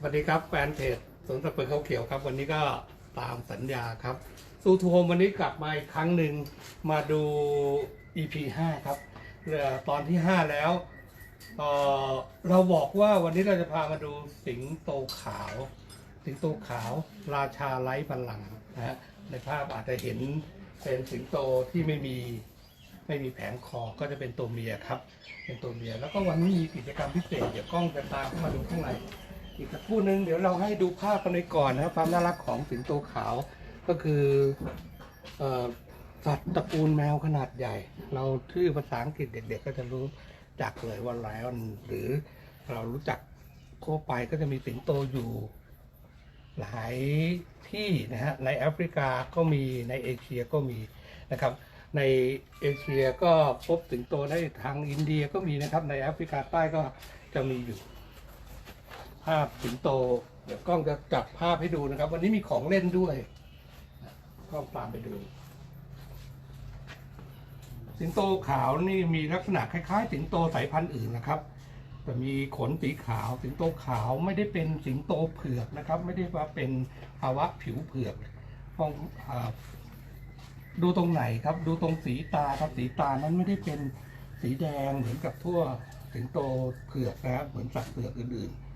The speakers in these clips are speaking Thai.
สวัสดีครับแฟนเพจสวนสัตว์เปิดเขาเขียวครับ วันนี้ก็ตามสัญญาครับซูทูโฮมวันนี้กลับมาอีกครั้งหนึ่งมาดู EP 5 ครับเอ่อตอนที่ 5 แล้วเอ่อเราบอกว่าวันนี้เราจะพามาดูสิงโตขาว สิงโตขาว ราชาไร้พลังก์นะฮะในภาพอาจจะเห็นเป็นสิงโตที่ไม่มีไม่มีแผงคอก็จะเป็นตัวเมียครับ เป็นตัวเมีย แล้วก็วันนี้มีกิจกรรมพิเศษ เดี๋ยวกล้องจะตามเข้ามาดูข้างใน อีกสักครู่หนึ่งเดี๋ยวเราให้ดูภาพกันไปก่อนนะครับ ความน่ารักของสิงโตขาวก็คือเอ่อสัตว์ตระกูลแมวขนาดใหญ่ เราชื่อภาษาอังกฤษเด็ก ๆ ก็จะรู้จักเลยว่าไลออนหรือเรารู้จักทั่วไปก็จะมีสิงโตอยู่ หลายที่นะฮะในแอฟริกาก็มีในเอเชียก็มีนะครับ ในเอเชียก็พบสิงโตได้ทางอินเดียก็มีนะครับ ในแอฟริกาใต้ก็จะมีอยู่ ภาพสิงโต เดี๋ยวกล้องจะจับภาพให้ดูนะครับ วันนี้มีของเล่นด้วยกล้องตามไปดู สิงโตขาวนี่มีลักษณะคล้ายๆ สิงโตสายพันธุ์อื่นนะครับแต่มีขนสีขาว สิงโตขาวไม่ได้เป็นสิงโตเผือกนะครับ ไม่ได้ว่าเป็นภาวะผิวเผือกมองอดูตรงไหนครับ ดูตรงสีตาครับสีตานั้นไม่ได้เป็นสีแดงเหมือนกับทั่วสิงโตเผือกนะครับเหมือนสัตว์เผือกอื่นๆ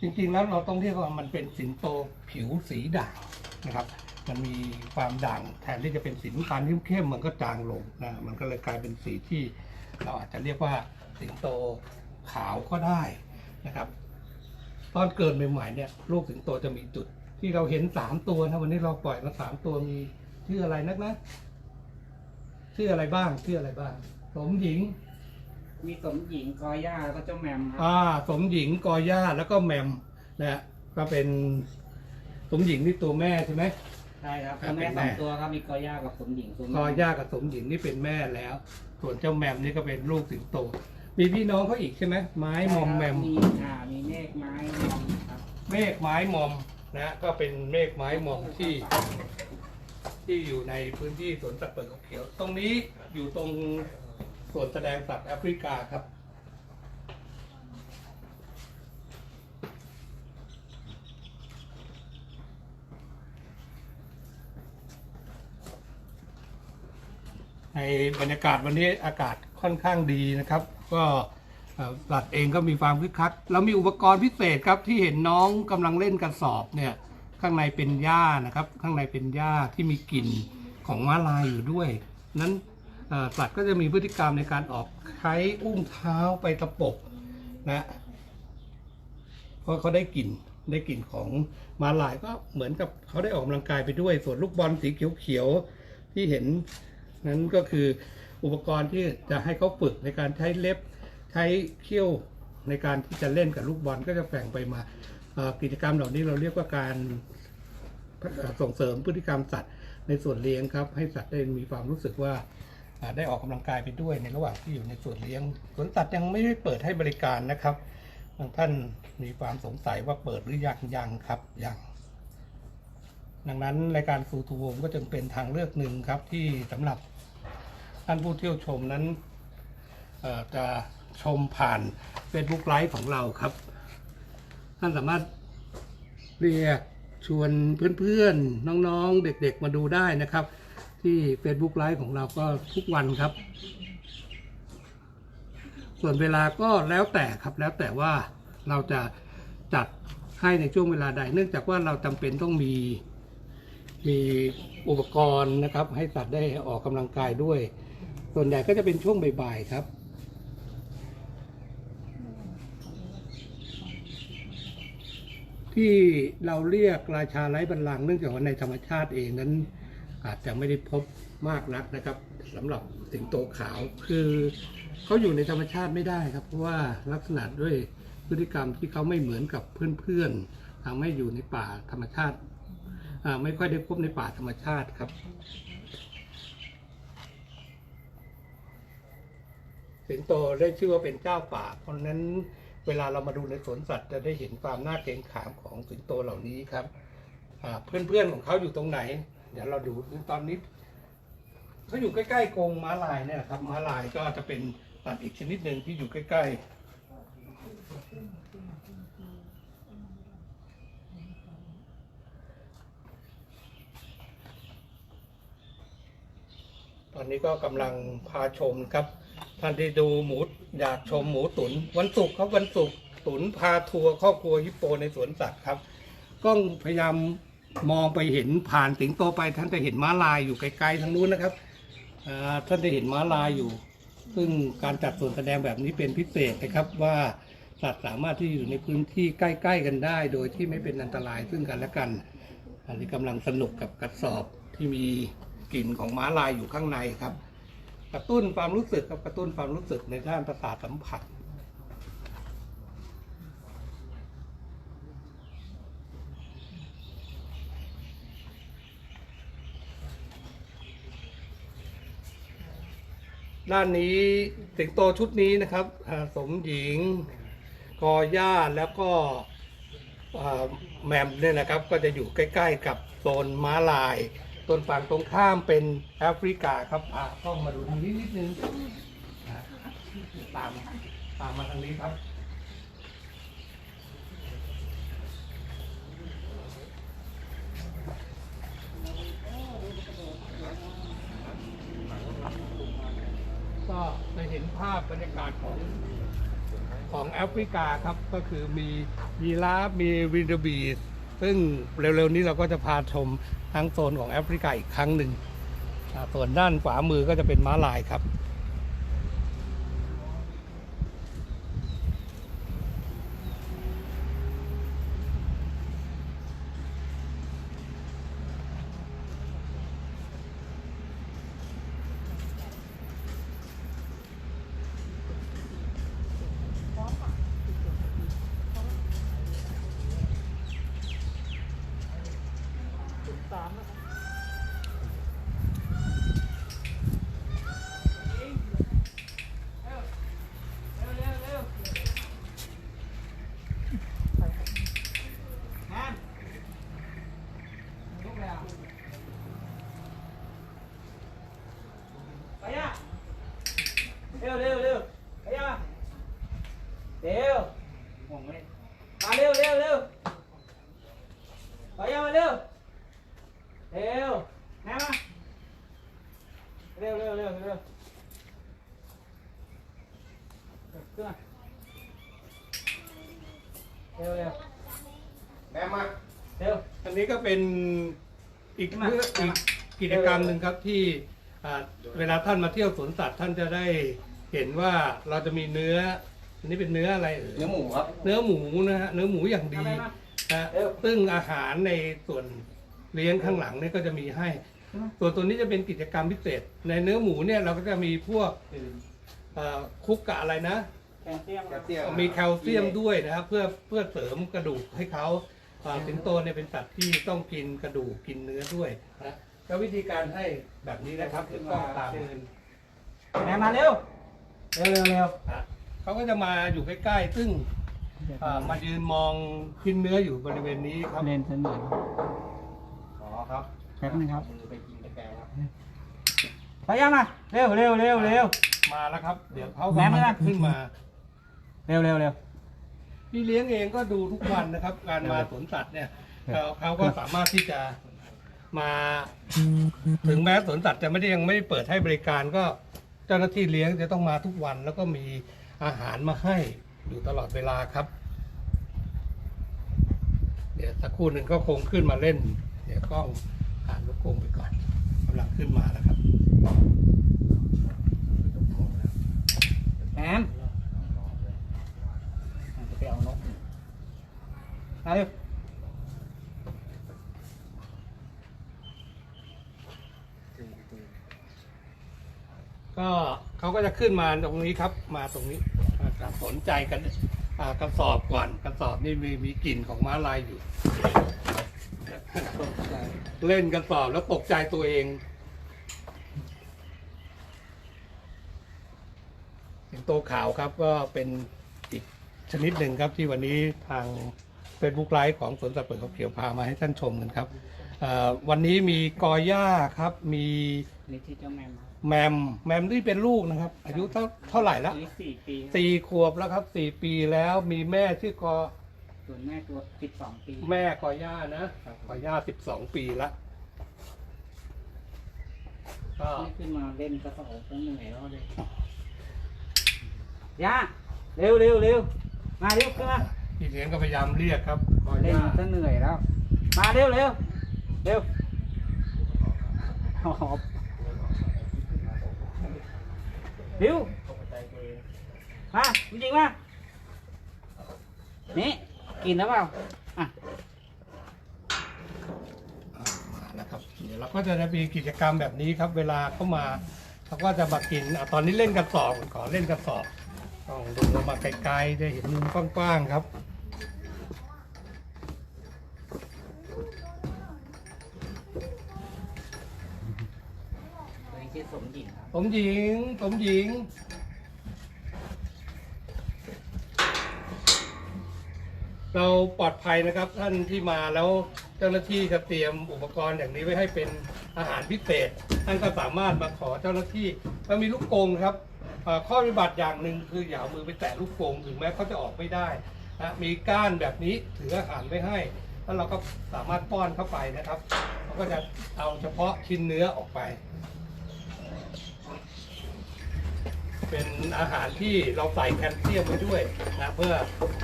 จริงๆแล้วเราต้องเรียกว่ามันเป็นสิงโตผิวสีด่างนะครับ มันมีความด่างแทนที่จะเป็นสีน้ำตาลเข้มๆมันก็จางลงนะมันก็เลยกลายเป็นสีที่ เราอาจจะเรียกว่าสิงโตขาวก็ได้นะครับ ตอนเกิดใหม่ๆเนี่ยลูกสิงโตจะมีจุดที่เราเห็นสามตัวนะวันนี้เราปล่อยมาสามตัวมีชื่ออะไรนักนะชื่ออะไรบ้างชื่ออะไรบ้างสมหญิง มีสมหญิงกอย่าแล้วก็เจ้าแมมครับ อ่าสมหญิงกอย่าแล้วก็แมมนะฮะก็เป็นสมหญิงนี่ตัวแม่ใช่ไหม ใช่ครับครับตัวแม่เป็นสแม่ องตัวครับมีกอย่ากับสมหญิงตัวแม่กอย่ากับสมหญิงนี่เป็นแม่แล้ว ส่วนเจ้าแมมนี่ก็เป็นลูกสิงโต มีพี่น้องเขาอีกใช่ไหมไม้มอมแมม มีอ่ามีเมฆไม้มอมครับเมฆไม้มอมนะฮะก็เป็นเมฆไม้มอมที่ ที่อยู่ในพื้นที่สวนสัตว์เปิดเขาเขียว ตรงนี้อยู่ตรง ส่วนแสดงสัตว์แอฟริกาครับในบรรยากาศวันนี้อากาศค่อนข้างดีนะครับ ก็สัตว์เองก็มีความคึกคักแล้วมีอุปกรณ์พิเศษครับที่เห็นน้องกำลังเล่นกระสอบเนี่ยข้างในเป็นหญ้านะครับ ข้างในเป็นหญ้าที่มีกลิ่นของม้าลายอยู่ด้วย นั้น สัตว์ก็จะมีพฤติกรรมในการออกใช้อุ้มเท้าไปตะปบนะเพราะเขาได้กลิ่นได้กลิ่นของมาลายก็เหมือนกับเขาได้ออกกำลังกายไปด้วย ส่วนลูกบอลสีเขียวๆที่เห็นนั้นก็คืออุปกรณ์ที่จะให้เขาฝึกในการใช้เล็บใช้เขี้ยวในการที่จะเล่นกับลูกบอลก็จะแฝงไปมากิจกรรมเหล่านี้เราเรียกว่าการส่งเสริมพฤติกรรมสัตว์ในส่วนเลี้ยงครับ ให้สัตว์ได้มีความรู้สึกว่า ได้ออกกำลังกายไปด้วยในระหว่างที่อยู่ในส่วนเลี้ยงสวนสัตว์ยังไม่ได้เปิดให้บริการนะครับบางท่านมีความสงสัยว่าเปิดหรือยังยังครับยังดังนั้นรายการฟูทูโฮมก็จึงเป็นทางเลือกหนึ่งครับที่สำหรับท่านผู้เที่ยวชมนั้นจะชมผ่าน Facebook ไลฟ์ของเราครับ ท่านสามารถเรียกชวนเพื่อนๆ น้องๆ เด็กๆ มาดูได้นะครับ ที่ Facebook ไลฟ์ของเราก็ทุกวันครับ ส่วนเวลาก็แล้วแต่ครับแล้วแต่ว่าเราจะจัดให้ในช่วงเวลาใด เนื่องจากว่าเราจำเป็นต้องมีมีอุปกรณ์นะครับ ให้สัตว์ได้ออกกำลังกายด้วย ส่วนใหญ่ก็จะเป็นช่วงบ่ายๆครับที่เราเรียกราชาไร้บัลลังก์เนื่องจากว่าในธรรมชาติเองนั้น อาจจะไม่ได้พบมากนักนะครับสำหรับสิงโตขาวคือเขาอยู่ในธรรมชาติไม่ได้ครับ เพราะว่าลักษณะด้วยพฤติกรรมที่เขาไม่เหมือนกับเพื่อนๆทำให้อยู่ในป่าธรรมชาติไม่ค่อยได้พบในป่าธรรมชาติครับ สิงโตได้ชื่อว่าเป็นเจ้าป่า เพราะนั้นเวลาเรามาดูในสวนสัตว์จะได้เห็นความน่าเกรงขามของสิงโตเหล่านี้ครับอ่าเพื่อนๆของเขาอยู่ตรงไหน เดี๋ยวเราดูตอนนี้เขาอยู่ใกล้ๆกรงม้าลายเนี่ยครับม้าลายก็จะเป็นสัตว์อีกชนิดหนึ่งที่อยู่ใกล้ๆตอนนี้ก็กำลังพาชมครับ ท่านที่ดูหมูอยากชมหมูตุน วันศุกร์ครับวันศุกร์ตุนพาทัวร์ครอบครัวฮิปโปในสวนสัตว์ครับกล้องพยายาม มองไปเห็นผ่านสิงโตไปท่านจะเห็นม้าลายอยู่ไกลๆทางนู้นนะครับท่านจะเห็นม้าลายอยู่ ซึ่งการจัดส่วนแสดงแบบนี้เป็นพิเศษนะครับว่าสัตว์สามารถที่อยู่ในพื้นที่ใกล้ ๆ กันได้ โดยที่ไม่เป็นอันตรายซึ่งกันและกัน อันนี้กำลังสนุกกับกระสอบที่มีกลิ่นของม้าลายอยู่ข้างในครับ กระตุ้นความรู้สึกกับกระตุ้นความรู้สึกในด้านประสาทสัมผัส ด้านนี้สิงโตชุดนี้นะครับสมหญิงกอย่าแล้วก็แหมมเนี่ยนะครับก็จะอยู่ใกล้ๆกับโซนม้าลายต้นฝั่งตรงข้ามเป็นแอฟริกาครับอ่าต้องมาดูทางนี้นิดนึงตามตามมาทางนี้ครับ ก็จะเห็นภาพบรรยากาศของของแอฟริกาครับก็คือมียีราฟมีวินเดบีสซึ่งเร็วๆนี้เราก็จะพาชมทั้งโซนของแอฟริกาอีกครั้งหนึ่งส่วนด้านขวามือก็จะเป็นม้าลายครับามนะครับ ก็เป็นอีกมาเรื่องอีกกิจกรรมหนึ่งครับที่อ่าเวลาท่านมาเที่ยวสวนสัตว์ท่านจะได้เห็นว่าเราจะมีเนื้ออันนี้เป็นเนื้ออะไรเอ่ยเนื้อหมูครับ เนื้อหมูนะฮะเนื้อหมูอย่างดีเอาไปมานะฮะเร็วซึ่งอาหารในส่วนเลี้ยงข้างหลังเนี่ยก็จะมีให้ส่วนตัวนี้จะเป็นกิจกรรมพิเศษ ในเนื้อหมูเนี่ยเราก็จะมีพวกเอ่อคลุกกับอะไรนะแกงเตี้ยมแคลเซียมมีแคลเซียมด้วยนะครับเพื่อเพื่อเสริมกระดูกให้เขาอ่า สิงโตเนี่ยเป็นสัตว์ที่ต้องกินกระดูกกินเนื้อด้วยนะแล้ววิธีการให้แบบนี้นะครับจะต้องตามแม่มาเร็วเร็วเร็วเร็วอะเขาก็จะมาอยู่ใกล้ๆซึ่งอ่ามายืนมองกินเนื้ออยู่บริเวณนี้ครับเล่นสนุกอ๋อครับแป๊บนึงครับมือไปกินตะแกรงครับไปย่ามาเร็วเร็วเร็วเร็วมาแล้วครับ เดี๋ยวเขาแม่กำไม่ลัได้งขึ้นมา เร็วเร็วเร็ว พี่เลี้ยงเองก็ดูทุกวันนะครับ การมาสวนสัตว์เนี่ยเขาเขาก็สามารถที่จะมา ถึงแม้สวนสัตว์จะไม่ได้ยังไม่ได้เปิดให้บริการก็เจ้าหน้าที่เลี้ยงจะต้องมาทุกวัน แล้วก็มีอาหารมาให้อยู่ตลอดเวลาครับ เดี๋ยวสักครู่หนึ่งก็คงขึ้นมาเล่น เดี๋ยวกล้องผ่านลูกกรงไปก่อนกำลังขึ้นมาแล้วครับแอมจะไปเอานก มาเร็วก็เขาก็จะขึ้นมาตรงนี้ครับ มาตรงนี้อ่าสนใจกันกระสอบก่อนกระสอบนี่มีมีกลิ่นของม้าลายอยู่ เล่นกระสอบแล้วตกใจตัวเองสิงโตขาวครับก็เป็นอีกชนิดหนึ่งครับที่วันนี้ทาง Facebook ไลฟ์ของสวนสัตว์เปิดเขาเขียวพามาให้ท่านชมกันครับเอ่อวันนี้มีกอหญ้าครับ มีนี่ที่เจ้าแมมครับแมมแมมที่เป็นลูกนะครับ อายุเท่าเท่าไหร่แล้วอายุสี่ปีสี่ขวบแล้วครับสี่ปีแล้วมีแม่ชื่อกอ ส่วนแม่ตัวสิบสองปีแม่กอย่านะกอย่าสิบสองปีแล้วก็นี่ขึ้นมาเล่นก็ต้องต้องเหนื่อยแล้วเลยย่าเร็วเร็วเร็วมาเร็วขึ้นมา พี่เลี้ยงก็พยายามเรียกครับกอเล่นย่าก็เหนื่อยแล้ว มาเร็วเร็วเร็วหอบเร็วมาจริงๆมานี่กินแล้วเปล่าอะมาแล้วครับเดี๋ยวเราก็จะมีกิจกรรมแบบนี้ครับ เวลาเข้ามาเขาก็จะมากินอะตอนนี้เล่นกระสอบขอเล่นกระสอบต้องดูลงมาไกลๆจะเห็นมุมกว้างๆครับ สมหญิงสมหญิง เราปลอดภัยนะครับท่านที่มาแล้วเจ้าหน้าที่จะเตรียมอุปกรณ์อย่างนี้ไว้ให้เป็นอาหารพิเศษท่านก็สามารถมาขอเจ้าหน้าที่มันมีลูกกงครับข้อปฏิบัติอย่างหนึ่งคืออย่าเอามือไปแตะลูกกงถึงแม้เขาจะออกไม่ได้นะมีก้านแบบนี้ถืออาหารไว้ให้ แล้วเราก็สามารถป้อนเข้าไปนะครับเราก็จะเอาเฉพาะชิ้นเนื้อออกไป เป็นอาหารที่เราใส่แคลเซียมไปด้วยนะเพื่อ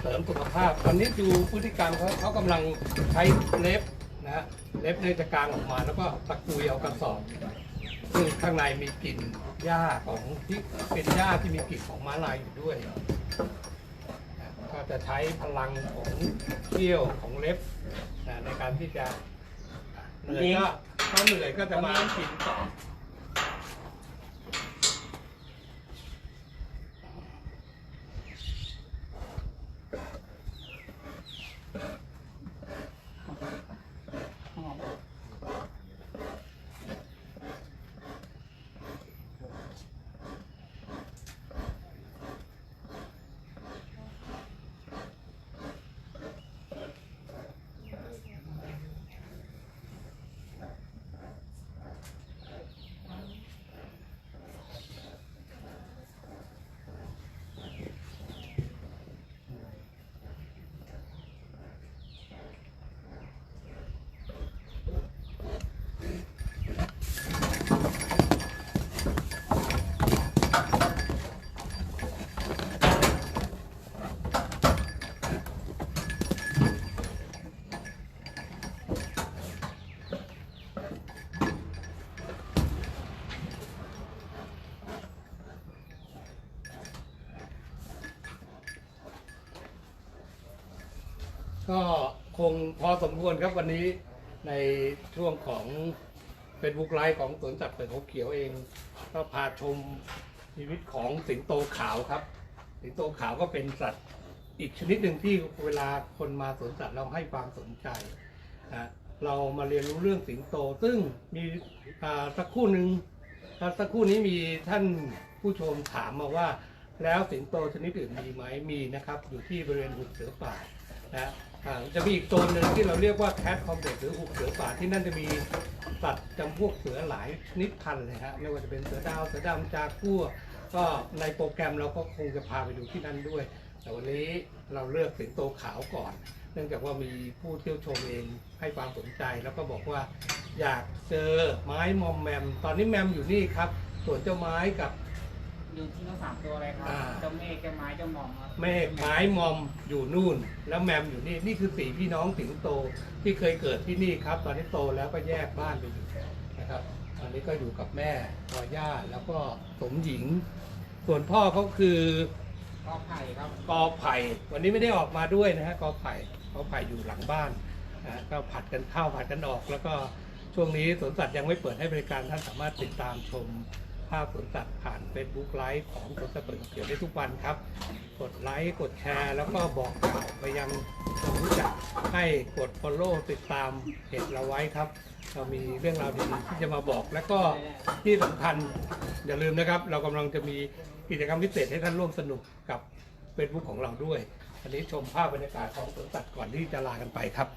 เสริมสุขภาพตอนนี้ดูพฤติกรรมเขาเขากำลังใช้เล็บนะเล็บในยจะกางออกมาแล้วก็ตะกุยเอากระสอบซึ่งข้างในมีกลิ่นหญ้าของที่เป็นหญ้าที่มีกลิ่นของม้าลายอยู่ด้วยนะก็จะใช้พลังของเขี้ยวของเล็บนะในการที่จะเหนื่อยก็ถ้าเหนื่อยก็จะมากินต่อ หอบ ก็ค งพอสมควรครับวันนี้ในช่วงของเป็นบุกไลฟ์ของสวนสัตว์เปิดเขาเขียวเอง ก็พาชมชีวิตของสิงโตขาวครับ สิงโตขาวก็เป็นสัตว์อีกชนิดหนึ่งที่เวลาคนมาสวนสัตว์เราให้ความสนใจนะเรามาเรียนรู้เรื่องสิงโต ซึ่งมีสักครู่หนึ่งอ่าสักครู่นี้มีท่านผู้ชมถามมาว่า แล้วสิงโตชนิดอื่นมีไหมมีนะครับ อยู่ที่บริเวณหุบเสือป่านะ อ่าจะมีอีกโซนหนึ่งที่เราเรียกว่าแคทคอมเพล็กซ์หรือหุบเสือป่าที่นั่นจะมีสัตว์จำพวกเสือหลายชนิดพันธุ์เลยฮะไม่ว่าจะเป็นเสือดาวเสือดำจากัวก็ในโปรแกรมเราก็คงจะพาไปดูที่นั่นด้วย แต่วันนี้เราเลือกสิงโตขาวก่อน เนื่องจากว่ามีผู้เที่ยวชมเองให้ความสนใจแล้วก็บอกว่าอยากเจอไม้มอมแมม ตอนนี้แมมอยู่นี่ครับส่วนเจ้าไม้กับ อยู่ที่ทั้งสามตัวเลยครับอ่า เจ้าเมฆเจ้าไม้เจ้าหมอมครับเมฆไม้มอมอยู่นู่น แล้วแมมอยู่นี่นี่คือสี่พี่น้องสิงโตที่เคยเกิดที่นี่ครับ ตอนนี้โตแล้วก็แยกบ้านไปอยู่นะครับ ตอนนี้ก็อยู่กับแม่รอย่าแล้วก็สมหญิง ส่วนพ่อเขาคือก็ไผ่ครับกอไผ่ วันนี้ไม่ได้ออกมาด้วยนะฮะกอไผ่กอไผ่อยู่หลังบ้านนะก็ผัดกันเข้าผัดกันออก แล้วก็ช่วงนี้สวนสัตว์ยังไม่เปิดให้บริการท่านสามารถติดตามชมภาพสวนสัตว์ผ่าน Facebook ไลฟ์ของสวนสัตว์เปิดเขียวได้ทุกวันครับ กดไลค์กดแชร์ แล้วก็บอกกล่าวไปยังคนรู้จักให้กด follow ติดตามเพจเราไว้ครับ เรามีเรื่องราวดีๆที่จะมาบอกแล้วก็ที่สำคัญอย่าลืมนะครับ เรากำลังจะมีกิจกรรมพิเศษให้ท่านร่วมสนุกกับ Facebook ของเราด้วยอันนี้ชมภาพบรรยากาศของสวนสัตว์ก่อนที่จะลากันไปครับ